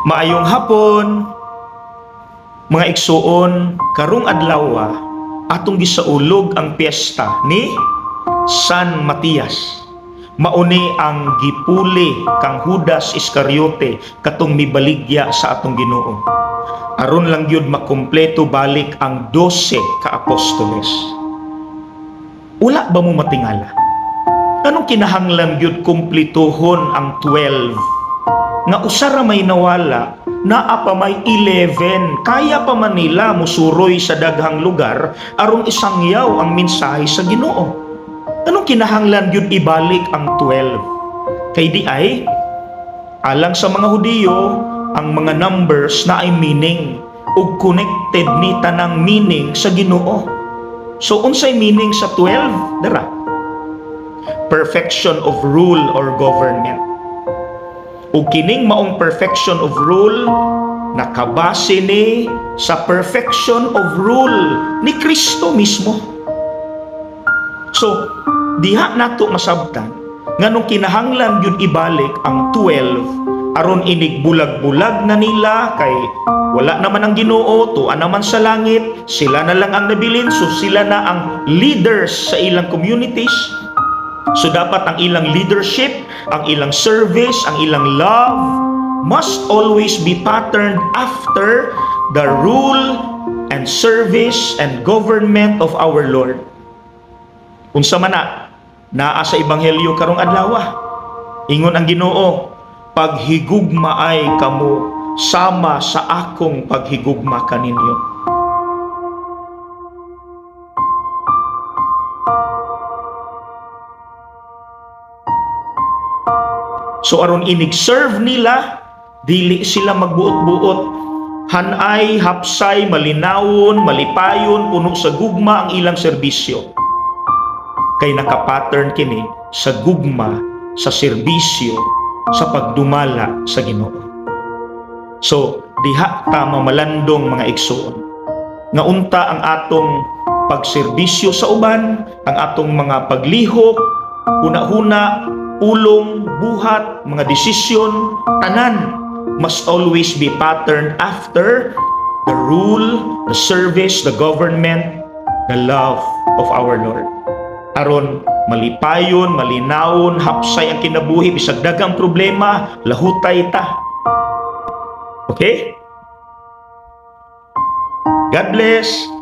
Maayong hapon, mga igsuon, karong adlaw atong gisaulog ang piyesta ni San Matias. Mauni ang gipuli kang Judas Iscariote katong mibaligya sa atong Ginoo. Aron lang gyud makumpleto balik ang 12 ka apostoles. Ula ba mo matingala? Anong kinahanglan gyud kumplituhon ang 12 nga usara may nawala naa pa may 11 kaya pa man nila musuroy sa daghang lugar aron isangyaw ang mensahe sa Ginoo. Anong kinahanglan gyud ibalik ang 12 kay di ay alang sa mga Hudiyo ang mga numbers na ay meaning ug connected ni tanang meaning sa Ginoo. So unsay meaning sa 12 dara. Perfection of rule or government ug kining maong perfection of rule nakabase ni sa perfection of rule ni Kristo mismo. So, diha nato masabtan nganong kinahanglan yun ibalik ang 12 aron inig bulag-bulag na nila kay wala naman ang Ginoo tuan naman sa langit sila na lang ang nabilin so sila na ang leaders sa ilang communities So dapat ang ilang leadership, ang ilang service, ang ilang love must always be patterned after the rule and service and government of our Lord. Unsa man na, naa sa ebanghelyo karong adlaw. Ingon ang Ginoo, paghigugma ay kamo sama sa akong paghigugma kaninyo. So aron inig serve nila, dili sila magbuot-buot. Hanay, hapsay, malinawon, malipayon, puno sa gugma ang ilang serbisyo. Kay nakapattern kini sa gugma, sa serbisyo, sa pagdumala sa Ginoo. So, diha ta mamalandong mga igsoon. Nga unta ang atong pagserbisyo sa uban, ang atong mga paglihok, huna-huna, pulong, buhat, mga desisyon, tanan must always be patterned after the rule, the service, the government, the love of our Lord. Aron malipayon, malinawon, hapsay ang kinabuhi bisag dagang problema, lahutay ta. Okay? God bless.